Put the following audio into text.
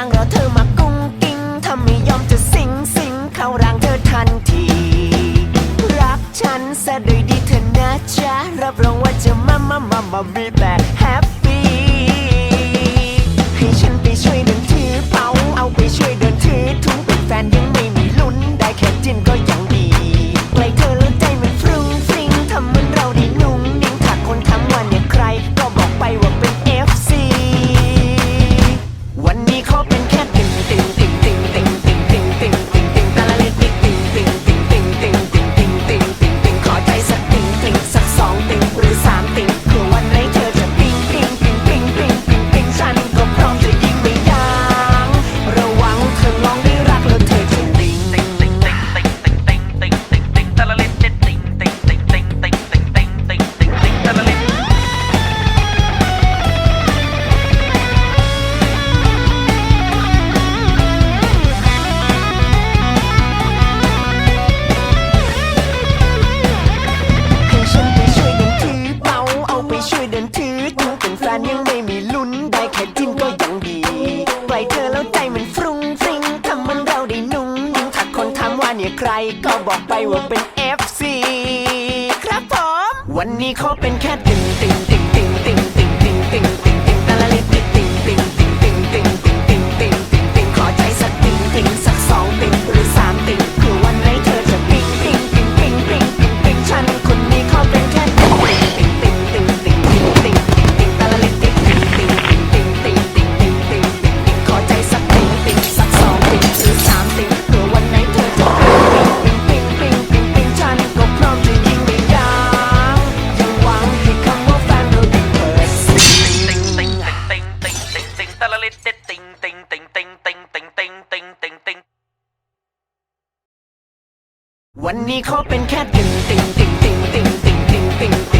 างรอเธอมากุ้งกิ้งถ้าไม่ยอมจะสิงสิงเข้าร่างเธอทันที รักฉันซะโดยดีเธอนะจ๊ะรับรองว่าจะมามามามามีแต่แฮ ก็บอกไปว่าเป็น FC ครับผม วันนี้เขาเป็นแค่ติ่งติ่งติ่งติ่งติ่งติ่งติ่งติ่ง วันนี้เขาเป็นแค่ติ่งติ่งติ่งติ่งติ่งติ่งติ่งติ่ง